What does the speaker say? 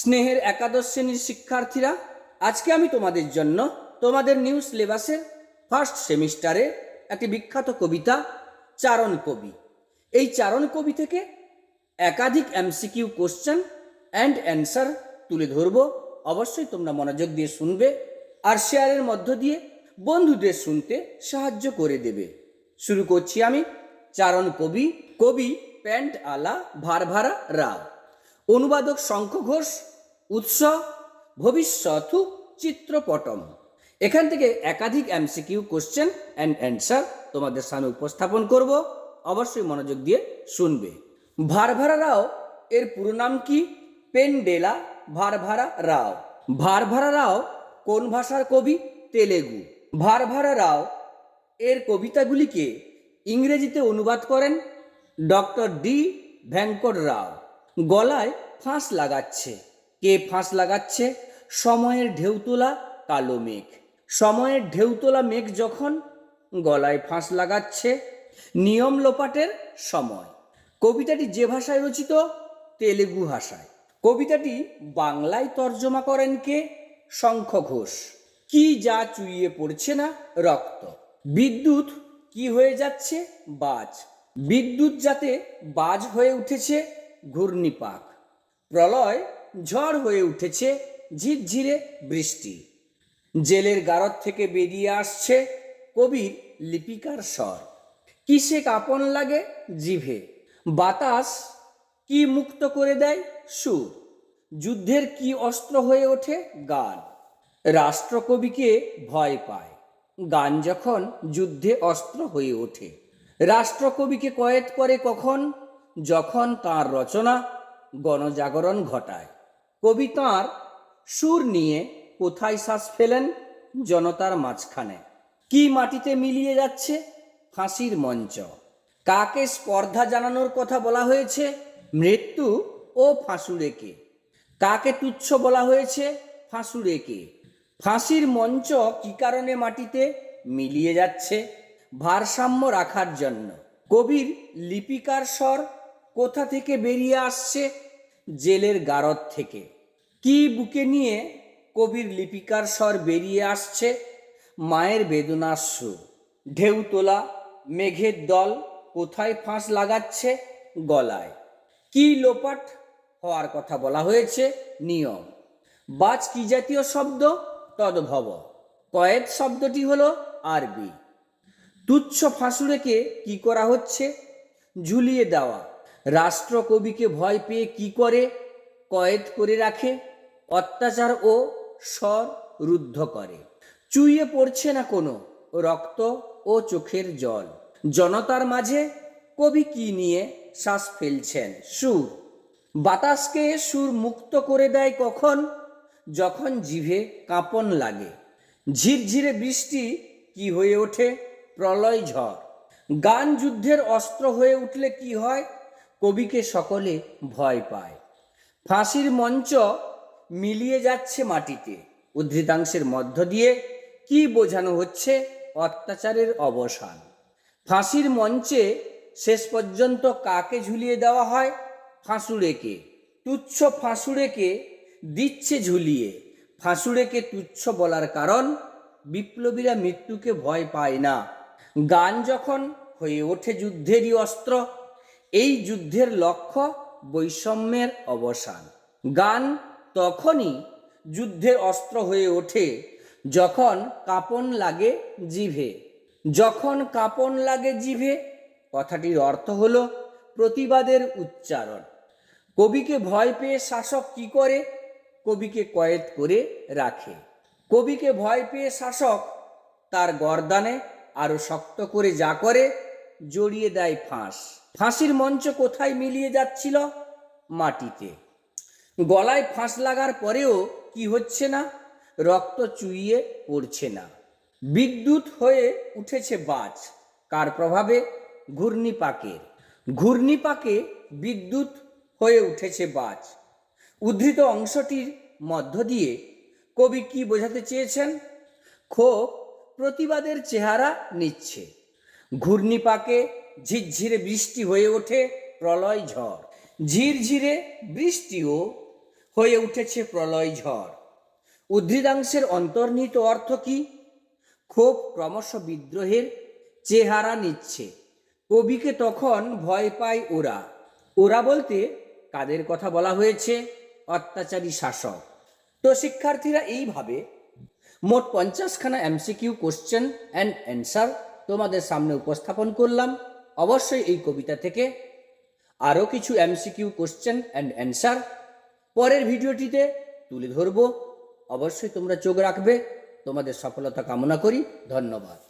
স্নেহের একাদশ শ্রেণির শিক্ষার্থীরা, আজকে আমি তোমাদের জন্য তোমাদের নিউ সিলেবাসের ফার্স্ট সেমিস্টারে একটি বিখ্যাত কবিতা, চারণ কবি। এই চারণ কবি থেকে একাধিক এমসিকিউ কোশ্চেন অ্যান্ড অ্যান্সার তুলে ধরব। অবশ্যই তোমরা মনোযোগ দিয়ে শুনবে আর শেয়ারের মধ্য দিয়ে বন্ধুদের শুনতে সাহায্য করে দেবে। শুরু করছি আমি চারণ কবি কবি প্যান্ট আলা ভারভারা রাও। অনুবাদক শঙ্খ ঘোষ, উৎস ভবিষ্যৎ চিত্রপটম। এখান থেকে একাধিক এমসিকিউ কোশ্চেন অ্যান্ড অ্যান্সার তোমাদের সামনে উপস্থাপন করব। অবশ্যই মনোযোগ দিয়ে শুনবে। ভারভারা রাও, এর পুরো নাম কি? পেন্ডেলা ভারভারা রাও। ভারভারা রাও কোন ভাষার কবি? তেলেগু। ভারভারা রাও এর কবিতাগুলিকে ইংরেজিতে অনুবাদ করেন ডক্টর ডি ভেঙ্কট রাও। গলায় ফাঁস লাগাচ্ছে। কে ফাঁস লাগাচ্ছে? সময়ের ঢেউতোলা কালো মেঘ। সময়ের ঢেউতোলা মেঘ যখন গলায় ফাঁস লাগাচ্ছে, নিয়ম লোপাটের সময়। কবিতাটি যে ভাষায় রচিত, তেলেগু ভাষায়। কবিতাটি বাংলায় তর্জমা করেন কে? শঙ্খ ঘোষ। কি যা চুইয়ে পড়ছে না রক্ত? বিদ্যুৎ কি হয়ে যাচ্ছে? বাজ। বিদ্যুৎ যাতে বাজ হয়ে উঠেছে ঘূর্ণিপাক। প্রলয় ঝড় হয়ে উঠেছে, ঝিরঝিরে বৃষ্টি। জেলের গারদ থেকে বেরিয়ে আসছে কবির লিপিকার স্বর। কিসে কাপন লাগে জিভে? বাতাস কি মুক্ত করে দেয় সুর? যুদ্ধের কি অস্ত্র হয়ে ওঠে গান রাষ্ট্রকবিকে ভয় পায়। গান যখন যুদ্ধে অস্ত্র হয়ে ওঠে। রাষ্ট্রকবিকে কয়েদ করে কখন? যখন তার রচনা গণজাগরণ ঘটায়, কবি তাঁর সুর নিয়ে কোথায় শ্বাস ফেলেন জনতার মাঝখানে? কি মাটিতে মিলিয়ে যাচ্ছে ফাঁসির মঞ্চ? কাকে স্পর্ধা জানানোর কথা বলা হয়েছে মৃত্যু ও ফাঁসুড়েকে কাকে তুচ্ছ বলা হয়েছে ফাঁসুড়েকে ফাঁসির মঞ্চ কি কারণে মাটিতে মিলিয়ে যাচ্ছে? ভারসাম্য রাখার জন্য কবির লিপিকার স্বর কোথা থেকে বেরিয়ে আসছে? জেলের গারদ থেকে। কি বুকে নিয়ে কবির লিপিকার স্বর বেরিয়ে আসছে? মায়ের বেদনার বেদনাশ্রু। ঢেউ তোলা, মেঘের দল কোথায় ফাঁস লাগাচ্ছে গলায়? কি লোপাট হওয়ার কথা বলা হয়েছে? নিয়ম। বাজ কি জাতীয় শব্দ? তদ্ভব। কয়েদ শব্দটি হলো আরবি। তুচ্ছ ফাঁসুড়েকে কি করা হচ্ছে? ঝুলিয়ে দেওয়া। রাষ্ট্রকবিকে ভয় পেয়ে কি করে? কয়েদ করে রাখে, অত্যাচার ও স্বর রুদ্ধ করে। চুইয়ে পড়ছে না কোনো রক্ত ও চোখের জল। জনতার মাঝে কবি কি নিয়ে শ্বাস ফেলছেন? সুর। বাতাসকে সুর মুক্ত করে দেয় কখন? যখন জিভে কাঁপন লাগে। ঝিরঝিরে বৃষ্টি কি হয়ে ওঠে? প্রলয় ঝড়। গান যুদ্ধের অস্ত্র হয়ে উঠলে কি হয়? কবিকে সকলে ভয় পায়। ফাঁসির মঞ্চ মিলিয়ে যাচ্ছে মাটিতে। উদ্ধৃতাংশের মধ্য দিয়ে কি বোঝানো হচ্ছে অত্যাচারের অবসান। ফাঁসির মঞ্চে শেষ পর্যন্ত কাকে ঝুলিয়ে দেওয়া হয়? ফাঁসুড়েকে। তুচ্ছ ফাঁসুড়েকে দিচ্ছে ঝুলিয়ে। ফাঁসুড়েকে তুচ্ছ বলার কারণ বিপ্লবীরা মৃত্যুকে ভয় পায় না। গান যখন হয়ে ওঠে যুদ্ধেরই অস্ত্র এই যুদ্ধের লক্ষ্য বৈষম্যের অবসান। গান তখনই যুদ্ধের অস্ত্র হয়ে ওঠে যখন কাঁপন লাগে জিভে। যখন কাঁপন লাগে জিভে, কথাটির অর্থ হল প্রতিবাদের উচ্চারণ। কবিকে ভয় পেয়ে শাসক কি করে? কবিকে কয়েদ করে রাখে। কবিকে ভয় পেয়ে শাসক তার গরদানে আরও শক্ত করে যা করে জড়িয়ে দেয় ফাঁস। ফাঁসির মঞ্চ কোথায় মিলিয়ে যাচ্ছিল? মাটিতে। গলায় ফাঁস লাগার পরেও কি হচ্ছে না? রক্ত চুইয়ে পড়ছে না। বিদ্যুৎ হয়ে উঠেছে বাজ। কার প্রভাবে? ঘূর্ণিপাকের। ঘূর্ণিপাকে বিদ্যুৎ হয়ে উঠেছে বাজ। উদ্ধৃত অংশটির মধ্য দিয়ে কবি কি বোঝাতে চেয়েছেন? ক্ষোভ প্রতিবাদের চেহারা নিচ্ছে। ঘূর্ণিপাকে ঝিরঝিরে বৃষ্টি হয়ে ওঠে প্রলয় ঝড়। ঝিরঝিরে বৃষ্টিও হয়ে উঠেছে প্রলয় ঝড়। উদ্ধৃতাংশের অন্তর্নিহিত অর্থ কি? ক্ষোভ ক্রমশ বিদ্রোহের চেহারা নিচ্ছে। কবিকে তখন ভয় পায় ওরা। ওরা বলতে কাদের কথা বলা হয়েছে? অত্যাচারী শাসক। তো শিক্ষার্থীরা এইভাবে মোট পঞ্চাশখানা এমসিকিউ কোশ্চেন অ্যান্ড অ্যান্সার তোমাদের সামনে উপস্থাপন করলাম। অবশ্যই এই কবিতা থেকে আরও কিছু এমসিকিউ কোশ্চেন অ্যান্ড অ্যান্সার। পরের ভিডিওটিতে তুলে ধরব। অবশ্যই তোমরা চোখ রাখবে। তোমাদের সফলতা কামনা করি। ধন্যবাদ।